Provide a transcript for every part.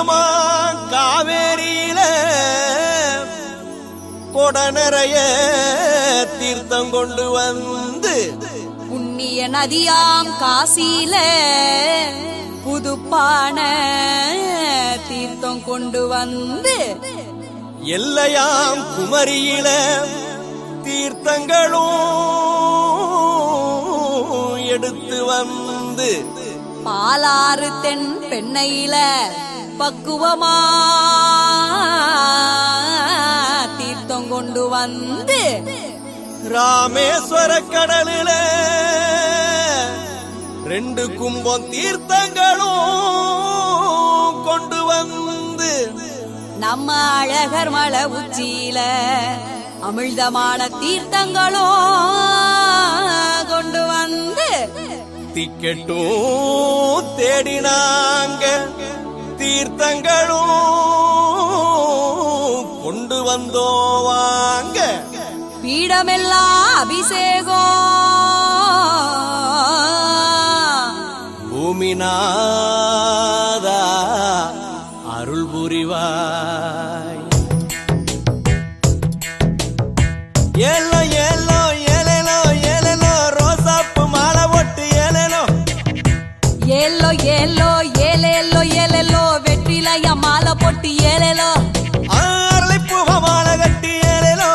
கொள்ளிடமா காவேரியில கொட நிறைய தீர்த்தம் கொண்டு வந்து புண்ணிய நதியாம் காசியில புதுப்பான தீர்த்தம் கொண்டு வந்து எல்லையாம் குமரியில தீர்த்தங்களும் எடுத்து வந்து பாலாறு தென் பெண்ணையில பக்குவமா? தீர்த்தம் கொண்டு வந்து ராமேஸ்வர கடலில ரெண்டு கும்பம் தீர்த்தங்களும் கொண்டு வந்து நம்ம அழகர் மலை உச்சியில அமிழ்தமான தீர்த்தங்களும் கொண்டு வந்து டிக்கெட்டும் தேடினாங்க. தீர்த்தங்களும் கொண்டு வந்தோம் வாங்க. பீடமெல்லாம் அபிஷேகம். பூமிநாதா அருள் புரிவாய். ஏலோ ஏலோ ஏலேலோ ஏலேலோ ரோசாப்பு மாலை ஒட்டு ஏலேலோ. ஏலோ ஏலோ ஏலேலோ போட்டு ஏலேலோ. அரளிப்பூவ மாலை கட்டி ஏலேலோ.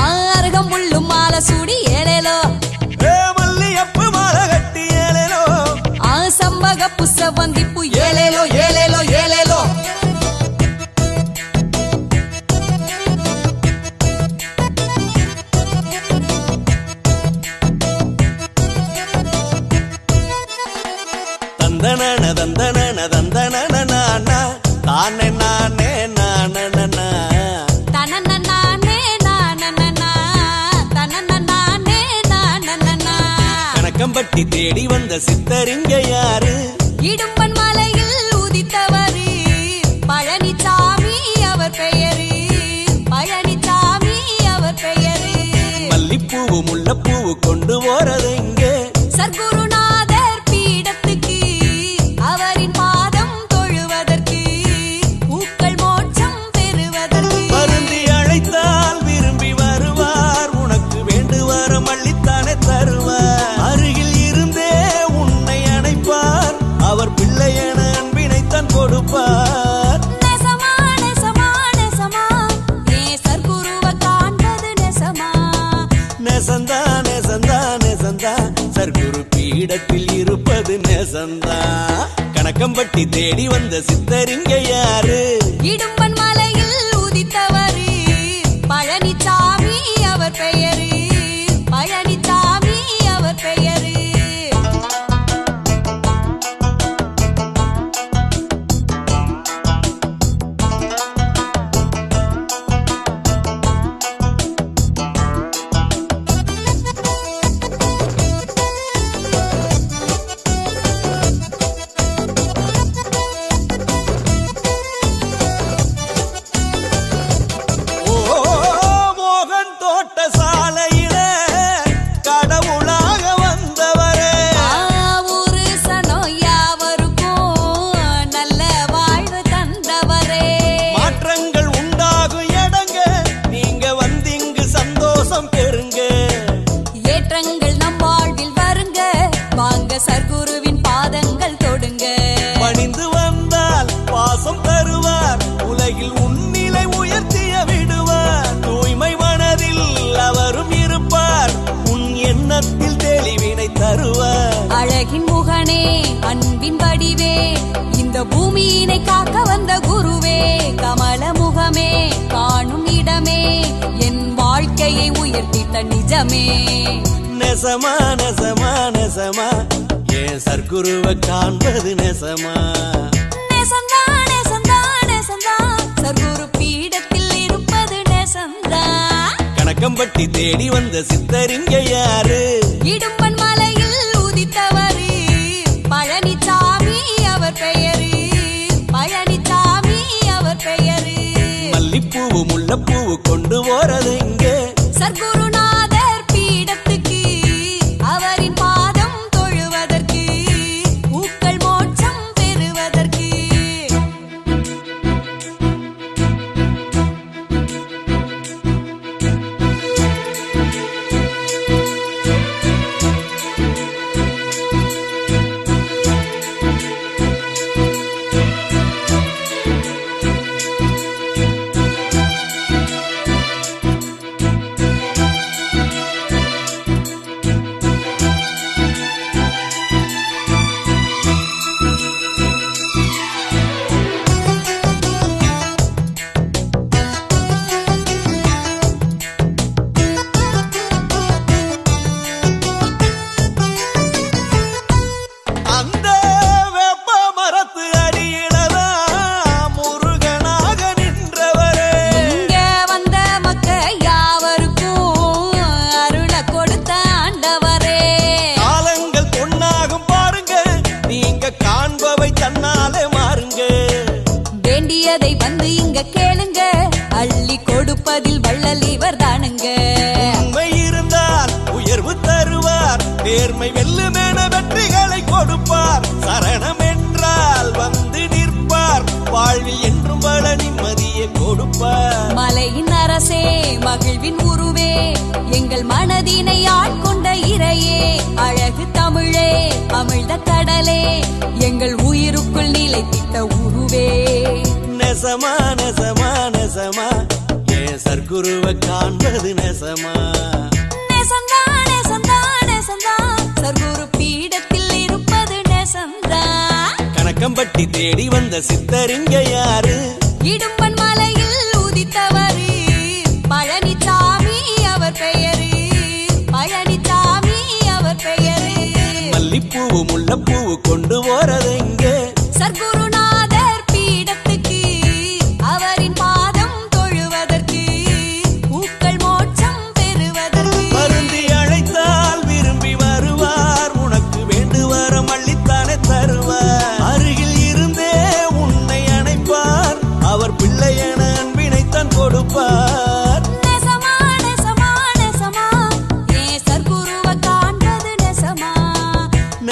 ஆறுகம் முள்ளும் மாலை சூடி ஏலேலோ. மல்லியப்பு மாலை கட்டி ஏலேலோ. ஆ சம்பக புச வந்திப்பு ஏலேலோ. நானே தனனனானே நானனனா. கணக்கம்பட்டி தேடி வந்த சித்தரிங்க யாரு? இடும்பன் மலையில் உதித்தவரு. பழனிசாமி அவர் பெயரு. பழனிசாமி அவர் பெயரு. மல்லிப்பூவு முல்லைப்பூவு கொண்டு போறது எங்கே சர்க்குருநாதர் நெசந்தா நெசந்தா நெசந்தா. சர்க்குரு பீடத்தில் இருப்பது நெசந்தா. கணக்கம்பட்டி தேடி வந்த சித்தரிங்க யாரு இடும்பன் மலையில் உதித்தவரு. பழனிசாமி அவர் பெயரு. காக்க வந்த குருவே கமல முகமே காணும் இடமே என் வாழ்க்கையை உயர்த்திட்ட நிஜமே. நெசமா நெசமா நெசமா ஏன் சர்க்குருவை காண்பது நெசமா. நெசந்தா நெசந்தா நெசந்தா சர்க்குரு பீடத்தில் இருப்பது நெசந்தா. கணக்கம்பட்டி தேடி வந்த சித்தரிங்க யாரு? இடும்பன் மலையில் மல்லிப்பூவு முல்லைப்பூவு கொண்டு போறது எங்கே சர்க்குருநாதர் மகிழ்வின் உருவே எங்கள் மனதினை ஆட்கொண்ட இறையே. அழகு தமிழே அமிழ்த கடலே எங்கள் உயிருக்குள் நிலைத்திட்ட உருவே. நெசமா நெசமா நெசமா ஏன் சர்க்குருவை காண்பது நெசமா. நெசந்தா நெசந்தா நெசந்தா சர்க்குரு பீடத்தில் இருப்பது நெசந்தா. கணக்கம்பட்டி தேடி வந்த சித்தரிங்க யாரு? இடும்பன் மலையில் உதித்தவரு. பழனிசாமி அவர் பெயரு. பழனிசாமி அவர் பெயரு. மல்லிப்பூவு முல்லைப்பூவு கொண்டு போறதை.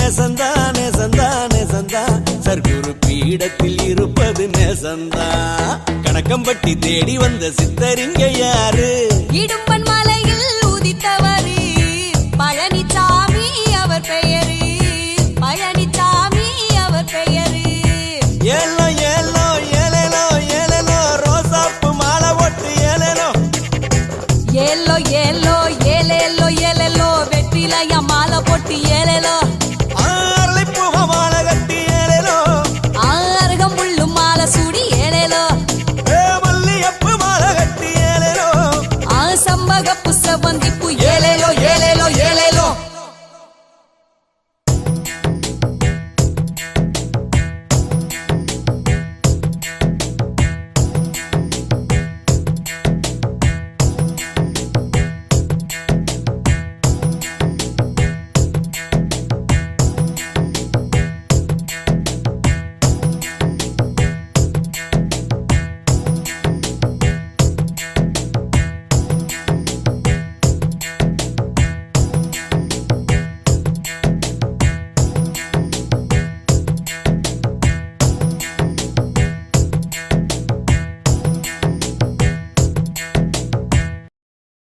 நேசந்தா நேசந்தா நேசந்தா சர்க்குரு பீடத்தில் இருப்பது நேசந்தா. கணக்கம்பட்டி தேடி வந்த சித்தரிங்க யாரு? இடும்பன் மலையில்